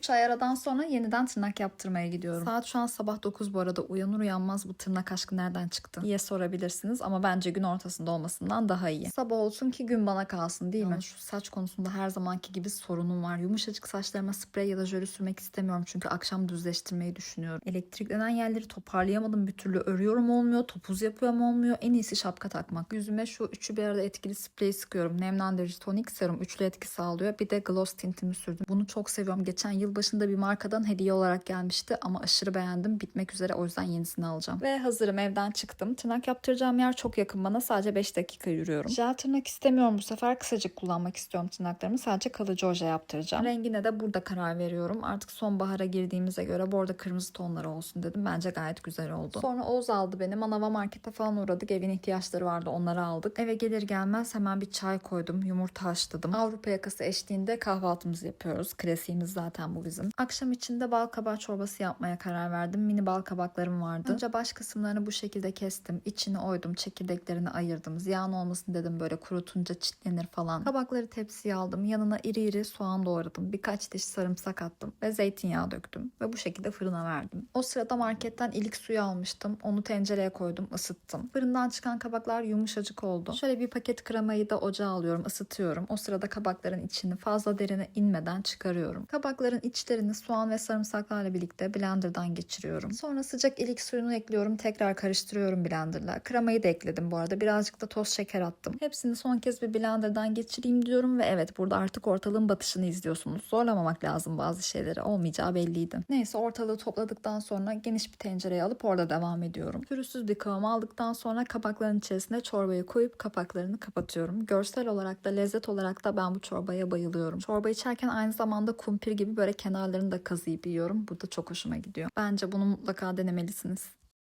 3 ay aradan sonra yeniden tırnak yaptırmaya gidiyorum. Saat şu an sabah 9 bu arada. Uyanır uyanmaz bu tırnak aşkı nereden çıktı diye sorabilirsiniz. Ama bence gün ortasında olmasından daha iyi. Sabah olsun ki gün bana kalsın değil mi? Şu saç konusunda her zamanki gibi sorunum var. Yumuşacık saçlarıma sprey ya da jöle sürmek istemiyorum. Çünkü akşam düzleştirmeyi düşünüyorum. Elektriklenen yerleri toparlayamadım bir türlü. Örüyorum olmuyor. Topuz yapıyorum olmuyor. En iyisi şapka takmak. Yüzüme şu üçü bir arada etkili sprey sıkıyorum. Nemlendirici tonik serum üçlü etki sağlıyor. Bir de gloss tintimi sürdüm. Bunu çok seviyorum. Geçen yıl başında bir markadan hediye olarak gelmişti ama aşırı beğendim. Bitmek üzere o yüzden yenisini alacağım. Ve hazırım evden çıktım. Tırnak yaptıracağım yer çok yakın bana. Sadece 5 dakika yürüyorum. Jel tırnak istemiyorum bu sefer. Kısacık kullanmak istiyorum tırnaklarımı. Sadece kalıcı oje yaptıracağım. Rengine de burada karar veriyorum. Artık sonbahara girdiğimize göre bu arada kırmızı tonları olsun dedim. Bence gayet güzel oldu. Sonra Oğuz aldı beni. Manava markete falan uğradık. Evin ihtiyaçları vardı. Onları aldık. Eve gelir gelmez hemen bir çay koydum. Yumurta haşladım. Avrupa yakası eşliğinde kahvaltımızı yapıyoruz. Klasiğimiz zaten bu bizim. Akşam içinde bal kabağı çorbası yapmaya karar verdim. Mini bal kabaklarım vardı. Önce baş kısımlarını bu şekilde kestim. İçini oydum. Çekirdeklerini ayırdım. Ziyan olmasın dedim böyle kurutunca çitlenir falan. Kabakları tepsiye aldım. Yanına iri iri soğan doğradım. Birkaç diş sarımsak attım. Ve zeytinyağı döktüm. Ve bu şekilde fırına verdim. O sırada marketten ilik suyu almıştım. Onu tencereye koydum. ısıttım. Fırından çıkan kabaklar yumuşacık oldu. Şöyle bir paket kremayı da ocağa alıyorum. ısıtıyorum. O sırada kabakların içini fazla derine inmeden çıkarıyorum. Kabakların içlerini soğan ve sarımsaklarla birlikte blenderdan geçiriyorum. Sonra sıcak ilik suyunu ekliyorum. Tekrar karıştırıyorum blenderla. Kremayı da ekledim bu arada. Birazcık da toz şeker attım. Hepsini son kez bir blenderdan geçireyim diyorum ve evet burada artık ortalığın batışını izliyorsunuz. Zorlamamak lazım bazı şeyleri. Olmayacağı belliydi. Neyse ortalığı topladıktan sonra geniş bir tencereye alıp orada devam ediyorum. Pürüzsüz bir kıvam aldıktan sonra kabakların içerisine çorbayı koyup kapaklarını kapatıyorum. Görsel olarak da lezzet olarak da ben bu çorbaya bayılıyorum. Çorba içerken aynı zamanda kumpir gibi böyle kenarlarını da kazıyıp yiyorum. Bu da çok hoşuma gidiyor. Bence bunu mutlaka denemelisiniz.